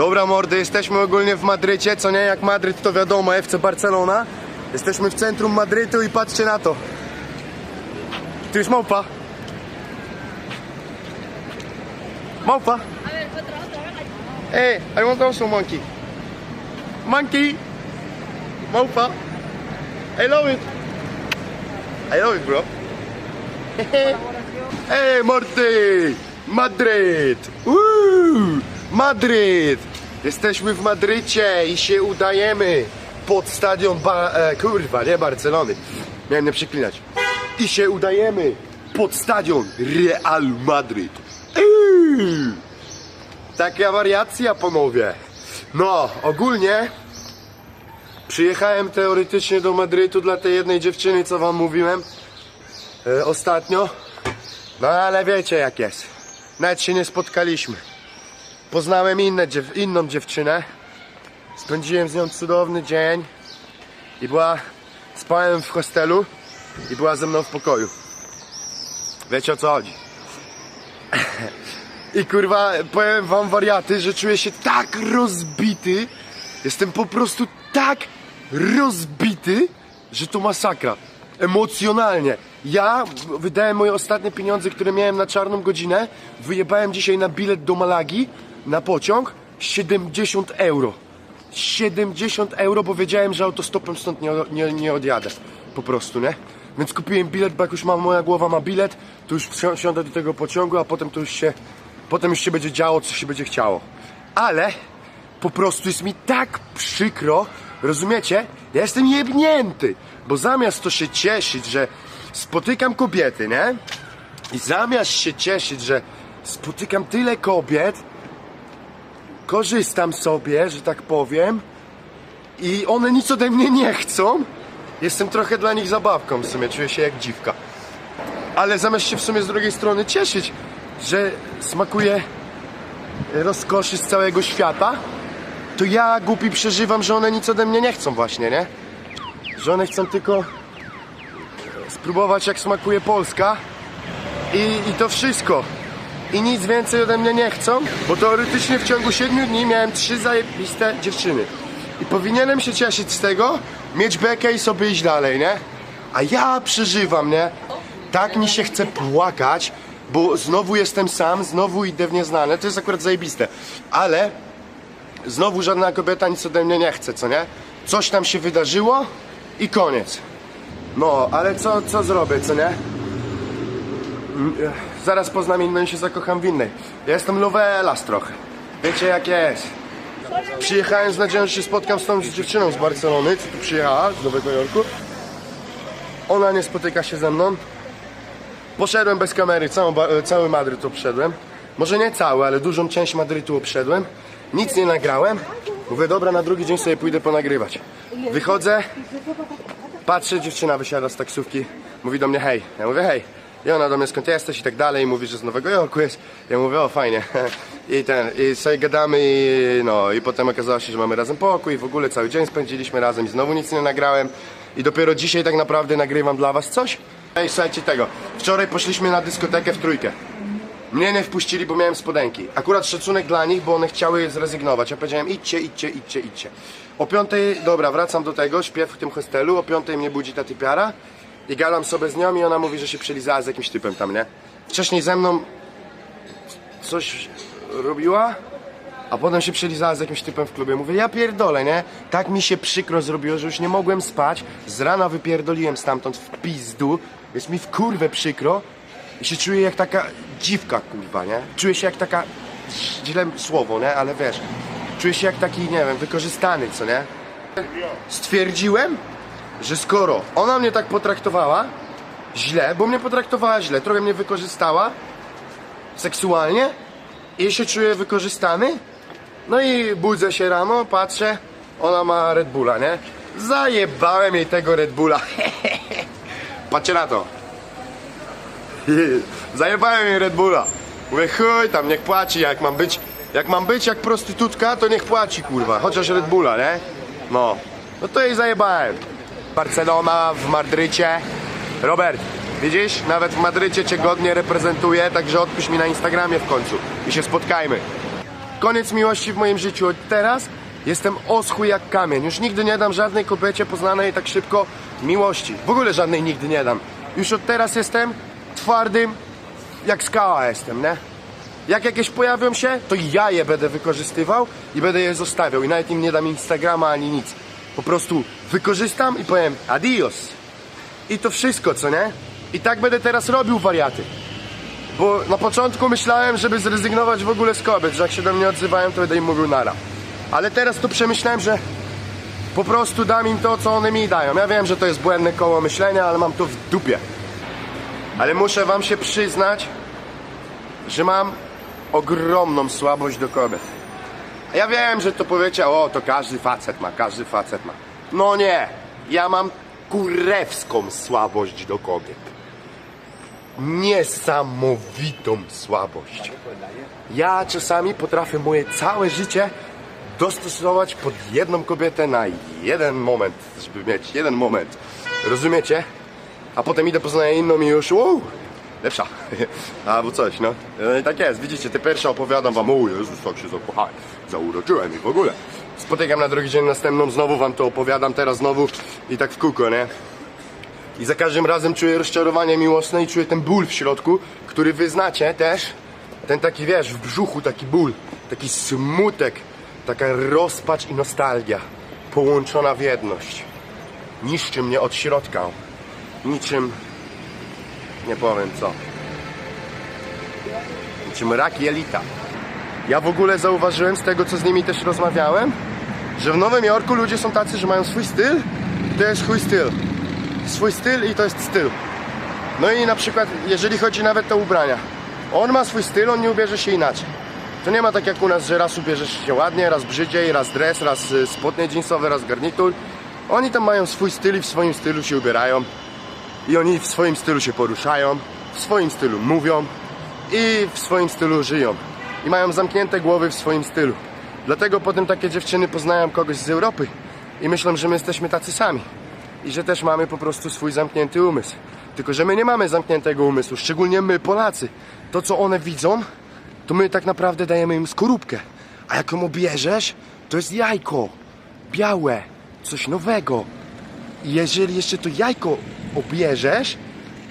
Dobra mordy, jesteśmy ogólnie w Madrycie, co nie? Jak Madryt to wiadomo, FC Barcelona. Jesteśmy w centrum Madrytu i patrzcie na to. Tu jest małpa. Małpa. Hey, I want also monkey. Monkey. Małpa. I love it. I love it, bro. Hey, Morty! Madryt! Uuu, Madryt! Jesteśmy w Madrycie i się udajemy pod stadion ba... E, kurwa, nie Barcelony. Miałem nie przeklinać. I się udajemy pod stadion Real Madryt. Uuu, taka wariacja, panowie. No, ogólnie przyjechałem teoretycznie do Madrytu dla tej jednej dziewczyny, co wam mówiłem e, ostatnio. No ale wiecie jak jest. Nawet się nie spotkaliśmy. Poznałem inne inną dziewczynę. Spędziłem z nią cudowny dzień. I była. Spałem w hostelu i była ze mną w pokoju. Wiecie o co chodzi. I kurwa, powiem wam wariaty, że czuję się tak rozbity. Jestem po prostu tak rozbity, że to masakra. Emocjonalnie. Ja wydałem moje ostatnie pieniądze, które miałem na czarną godzinę. Wyjebałem dzisiaj na bilet do Malagi, na pociąg, 70 euro. 70 euro, bo wiedziałem, że autostopem stąd nie, nie, nie odjadę. Po prostu, nie? Więc kupiłem bilet, bo jak już mam, moja głowa ma bilet, to już wsi- wsiądę do tego pociągu, a potem to już się, potem już się będzie działo, co się będzie chciało. Ale po prostu jest mi tak przykro, rozumiecie? Ja jestem jebnięty, bo zamiast to się cieszyć, że spotykam kobiety, nie? I zamiast się cieszyć, że spotykam tyle kobiet, korzystam sobie, że tak powiem, i one nic ode mnie nie chcą, jestem trochę dla nich zabawką w sumie, czuję się jak dziwka. Ale zamiast się w sumie z drugiej strony cieszyć, że smakuje rozkoszy z całego świata, to ja głupi przeżywam, że one nic ode mnie nie chcą właśnie, nie? Że one chcą tylko spróbować jak smakuje Polska i, i to wszystko. I nic więcej ode mnie nie chcą, bo teoretycznie w ciągu 7 dni miałem trzy zajebiste dziewczyny. I powinienem się cieszyć z tego, mieć bekę i sobie iść dalej, nie? A ja przeżywam, nie? Tak mi się chce płakać, bo znowu jestem sam, znowu idę w nieznane, to jest akurat zajebiste. Ale znowu żadna kobieta nic ode mnie nie chce, co nie? Coś tam się wydarzyło i koniec. No, ale co, co zrobię, co nie? Zaraz poznam inną i się zakocham w innej. Ja jestem lovelas trochę. Wiecie jak jest. Przyjechałem z nadzieją, że się spotkam z tą dziewczyną z Barcelony, co tu przyjechała, z Nowego Jorku. Ona nie spotyka się ze mną. Poszedłem bez kamery, całą, e, cały Madryt obszedłem. Może nie cały, ale dużą część Madrytu obszedłem. Nic nie nagrałem. Mówię, dobra, na drugi dzień sobie pójdę ponagrywać. Wychodzę, patrzę, dziewczyna wysiada z taksówki. Mówi do mnie, hej. Ja mówię, hej. I ona do mnie, skąd jesteś i tak dalej. I mówi, że z Nowego Jorku jest. Ja mówię, o fajnie. I ten, i sobie gadamy i no. I potem okazało się, że mamy razem pokój. I w ogóle cały dzień spędziliśmy razem i znowu nic nie nagrałem. I dopiero dzisiaj tak naprawdę nagrywam dla was coś. Ej, słuchajcie tego. Wczoraj poszliśmy na dyskotekę w trójkę. Mnie nie wpuścili, bo miałem spodenki. Akurat szacunek dla nich, bo one chciały zrezygnować. Ja powiedziałem, idźcie, idźcie, idźcie, idźcie. O piątej, dobra, wracam do tego, śpię w tym hostelu, o piątej mnie budzi ta typiara i gadam sobie z nią i ona mówi, że się przelizała z jakimś typem tam, nie? Wcześniej ze mną coś robiła, a potem się przelizała z jakimś typem w klubie. Mówię, ja pierdolę, nie? Tak mi się przykro zrobiło, że już nie mogłem spać. Z rana wypierdoliłem stamtąd w pizdu. Jest mi w kurwę przykro. I się czuję jak taka dziwka, kurwa, nie? Czuję się jak taka... Źle słowo, nie? Ale wiesz... Czuję się jak taki, nie wiem, wykorzystany, co nie? Stwierdziłem, że skoro ona mnie tak potraktowała źle, bo mnie potraktowała źle, trochę mnie wykorzystała seksualnie i się czuję wykorzystany, no i budzę się rano, patrzę, ona ma Red Bulla, nie? Zajebałem jej tego Red Bulla. Patrzcie na to. Zajebałem jej Red Bulla. Mówię, chuj tam, niech płaci, jak mam być, jak mam być jak prostytutka, to niech płaci, kurwa, chociaż Red Bulla, nie? No, no to jej zajebałem. Barcelona w Madrycie. Robert, widzisz, nawet w Madrycie cię godnie reprezentuje, także odpisz mi na Instagramie w końcu i się spotkajmy. Koniec miłości w moim życiu. Od teraz jestem oschły jak kamień. Już nigdy nie dam żadnej kobiecie poznanej tak szybko miłości. W ogóle żadnej nigdy nie dam. Już od teraz jestem twardym jak skała jestem, nie? Jak jakieś pojawią się, to ja je będę wykorzystywał i będę je zostawiał. I nawet im nie dam Instagrama ani nic. Po prostu wykorzystam i powiem adios. I to wszystko, co nie? I tak będę teraz robił wariaty. Bo na początku myślałem, żeby zrezygnować w ogóle z kobiet, że jak się do mnie odzywają, to będę im mówił nara. Ale teraz to przemyślałem, że po prostu dam im to, co one mi dają. Ja wiem, że to jest błędne koło myślenia, ale mam to w dupie. Ale muszę wam się przyznać, że mam ogromną słabość do kobiet. Ja wiem, że to powiecie, o to każdy facet ma, każdy facet ma. No nie, ja mam kurewską słabość do kobiet. Niesamowitą słabość. Ja czasami potrafię moje całe życie dostosować pod jedną kobietę na jeden moment, żeby mieć jeden moment. Rozumiecie? A potem idę poznaję inną i już wow, lepsza. Albo coś, no. I tak jest, widzicie, te pierwsze opowiadam wam, o Jezus, tak się zakochałem, zauroczyłem i w ogóle. Spotykam na drugi dzień następną, znowu wam to opowiadam, teraz znowu i tak w kółko, nie? I za każdym razem czuję rozczarowanie miłosne i czuję ten ból w środku, który wy znacie też. Ten taki, wiesz, w brzuchu taki ból, taki smutek, taka rozpacz i nostalgia połączona w jedność. Niszczy mnie od środka. Niczym, nie powiem co. Niczym rak jelita. Ja w ogóle zauważyłem z tego, co z nimi też rozmawiałem, że w Nowym Jorku ludzie są tacy, że mają swój styl to jest chuj styl. Swój styl i to jest styl. No i na przykład, jeżeli chodzi nawet o ubrania. On ma swój styl, on nie ubierze się inaczej. To nie ma tak jak u nas, że raz ubierzesz się ładnie, raz brzydziej, raz dres, raz y, spodnie jeansowe, raz garnitur. Oni tam mają swój styl i w swoim stylu się ubierają. I oni w swoim stylu się poruszają, w swoim stylu mówią i w swoim stylu żyją. I mają zamknięte głowy w swoim stylu. Dlatego potem takie dziewczyny poznają kogoś z Europy i myślą, że my jesteśmy tacy sami. I że też mamy po prostu swój zamknięty umysł. Tylko, że my nie mamy zamkniętego umysłu, szczególnie my, Polacy. To, co one widzą, to my tak naprawdę dajemy im skorupkę. A jak ją obierzesz, to jest jajko. Białe, coś nowego. I jeżeli jeszcze to jajko obierzesz,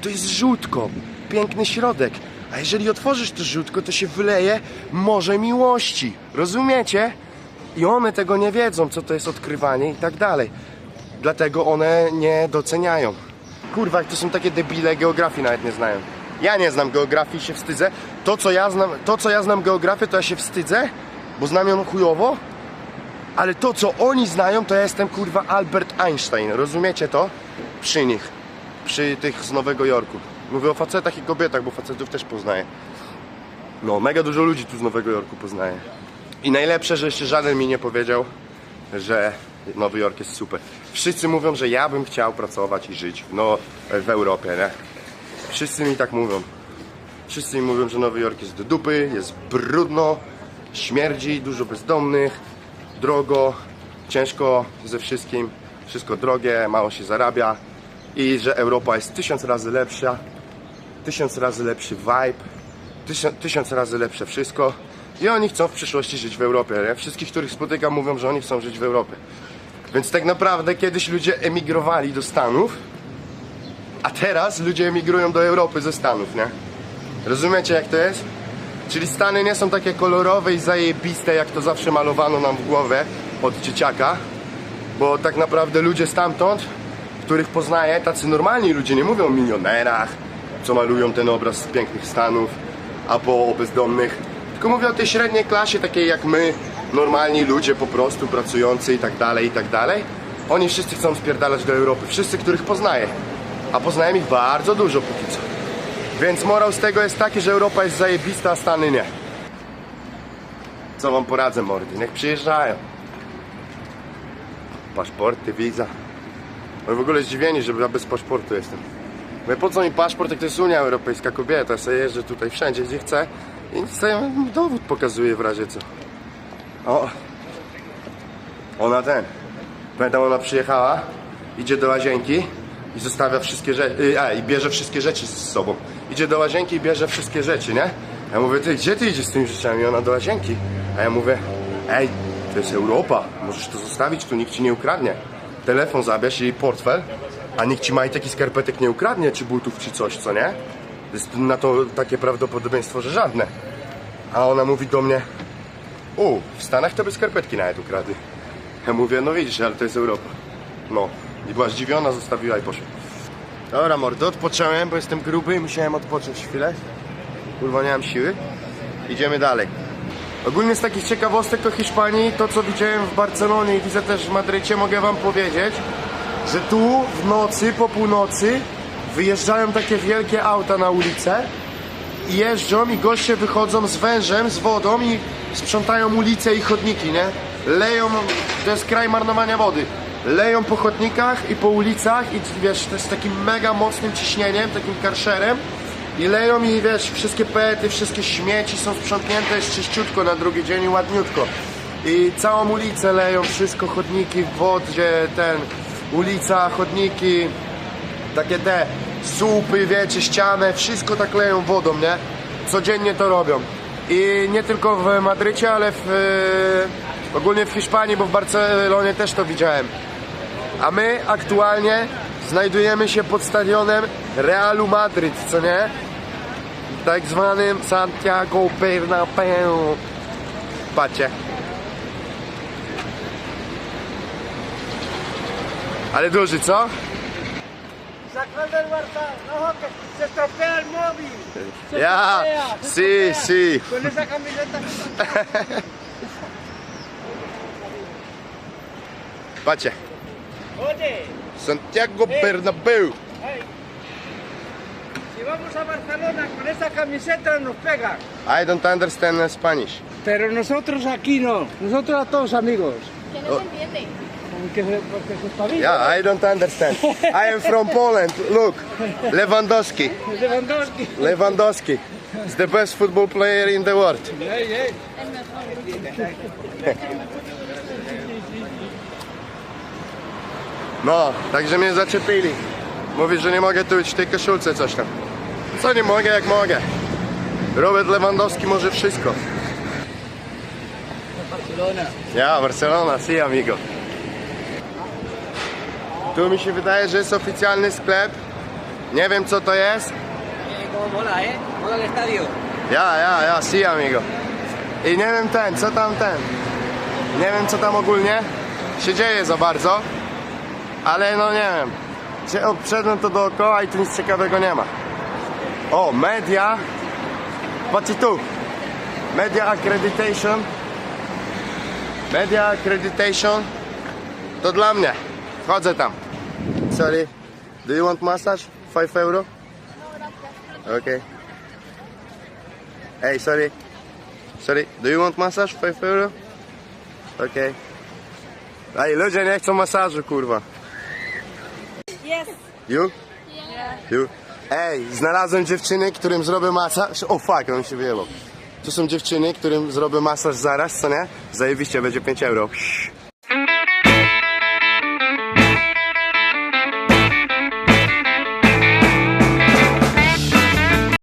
to jest żółtko, piękny środek. A jeżeli otworzysz to żółtko, to się wyleje morze miłości. Rozumiecie? I one tego nie wiedzą, co to jest odkrywanie i tak dalej. Dlatego one nie doceniają. Kurwa, to są takie debile, geografii nawet nie znają. Ja nie znam geografii i się wstydzę. To co, ja znam, to, co ja znam geografię, to ja się wstydzę, bo znam ją chujowo. Ale to, co oni znają, to ja jestem kurwa Albert Einstein. Rozumiecie to? Przy nich. Przy tych z Nowego Jorku. Mówię o facetach i kobietach, bo facetów też poznaję. No, mega dużo ludzi tu z Nowego Jorku poznaję. I najlepsze, że jeszcze żaden mi nie powiedział, że Nowy Jork jest super. Wszyscy mówią, że ja bym chciał pracować i żyć no, w Europie, nie? Wszyscy mi tak mówią. Wszyscy mi mówią, że Nowy Jork jest do dupy, jest brudno, śmierdzi, dużo bezdomnych, drogo, ciężko ze wszystkim, wszystko drogie, mało się zarabia i że Europa jest tysiąc razy lepsza, tysiąc razy lepszy vibe, tysiąc, tysiąc razy lepsze wszystko i oni chcą w przyszłości żyć w Europie. Nie? Wszystkich, których spotykam mówią, że oni chcą żyć w Europie. Więc tak naprawdę kiedyś ludzie emigrowali do Stanów, a teraz ludzie emigrują do Europy ze Stanów, nie? Rozumiecie jak to jest? Czyli Stany nie są takie kolorowe i zajebiste, jak to zawsze malowano nam w głowę od dzieciaka, bo tak naprawdę ludzie stamtąd, których poznaję, tacy normalni ludzie, nie mówią o milionerach, co malują ten obraz z pięknych Stanów, albo o bezdomnych, tylko mówię o tej średniej klasie, takiej jak my, normalni ludzie po prostu, pracujący i tak dalej, i tak dalej. Oni wszyscy chcą spierdalać do Europy, wszyscy, których poznaję, a poznałem ich bardzo dużo póki co. Więc morał z tego jest taki, że Europa jest zajebista, a Stany nie. Co wam poradzę, mordy? Niech przyjeżdżają. Paszporty, wiza. No w ogóle zdziwieni, że ja bez paszportu jestem. Mówię, po co mi paszport, jak to jest Unia Europejska kobieta? Ja sobie jeżdżę tutaj wszędzie, gdzie chcę i sobie dowód pokazuję w razie co. O! Ona ten. Pamiętam, ona przyjechała, idzie do łazienki i zostawia wszystkie rzeczy, a i bierze wszystkie rzeczy z sobą. Idzie do łazienki i bierze wszystkie rzeczy, nie? Ja mówię, ty gdzie ty idziesz z tymi rzeczami? Ona do łazienki. A ja mówię, ej, to jest Europa, możesz to zostawić, tu nikt ci nie ukradnie. Telefon zabierz i portfel, a nikt ci majtek i skarpetek nie ukradnie, czy butów, czy coś, co nie? Jest na to takie prawdopodobieństwo, że żadne. A ona mówi do mnie, u, w Stanach to by skarpetki nawet ukradli. Ja mówię, no widzisz, ale to jest Europa. No. I była zdziwiona, zostawiła i poszła. Dobra, mordo, odpocząłem, bo jestem gruby i musiałem odpocząć chwilę. Kurwa, nie mam siły. Idziemy dalej. Ogólnie z takich ciekawostek o Hiszpanii, to co widziałem w Barcelonie i widzę też w Madrycie, mogę wam powiedzieć, że tu w nocy, po północy wyjeżdżają takie wielkie auta na ulicę i jeżdżą i goście wychodzą z wężem, z wodą i sprzątają ulice i chodniki, nie? Leją, to jest kraj marnowania wody. Leją po chodnikach i po ulicach i wiesz, to jest takim mega mocnym ciśnieniem, takim karszerem i leją i wiesz, wszystkie pety, wszystkie śmieci są sprzątnięte, jest czyściutko na drugi dzień ładniutko. I całą ulicę leją, wszystko, chodniki wodzie, ten, ulica, chodniki, takie te słupy, wiecie, ścianę, wszystko tak leją wodą, nie? Codziennie to robią. I nie tylko w Madrycie, ale w, e, ogólnie w Hiszpanii, bo w Barcelonie też to widziałem. A my aktualnie znajdujemy się pod stadionem Realu Madryt, co nie? Tak zwanym Santiago Bernabeu. Patrzcie. Ale duży, co? Sacando el Barça, no, que se estropea el móvil. Se Ja, estropea, se sí, estropea. sí. Con esa camiseta. Patrzcie. Oye, Santiago Bernabeu. hey, si vamos a Barcelona con esa camiseta nos pegan. I don't understand Spanish. Pero nosotros aquí no, nosotros a todos amigos. Que no se entiende. Yeah, I don't understand. I am from Poland. Look, Lewandowski. Lewandowski. Lewandowski is the best football player in the world. No, także mnie zaczepili. Mówi, że nie mogę tu być w tej koszulce coś tam. Co nie mogę, jak mogę. Robert Lewandowski może wszystko. Barcelona. Ja, Barcelona, sí, amigo. Tu mi się wydaje, że jest oficjalny sklep. Nie wiem co to jest. Como mola, eh? Mola el estadio. Ja, ja, ja, sí, amigo. I nie wiem ten, co tam ten. Nie wiem co tam ogólnie się dzieje za bardzo. Ale no nie wiem. Obszedłem to dookoła i tu nic ciekawego nie ma. O, media. Patrzcie tu. Media accreditation. Media accreditation. To dla mnie. Wchodzę tam. Sorry. Do you want massage? 5 euro? Okay. Hey, sorry. Sorry, do you want massage? 5 euro? Okay. Ej, ludzie nie chcą masażu, kurwa. Yes. You? Yeah. You? Ej, znalazłem dziewczyny, którym zrobię masaż. O fuck, on się wyjebał. Tu są dziewczyny, którym zrobię masaż zaraz, co nie? Zajebiście, będzie 5 euro.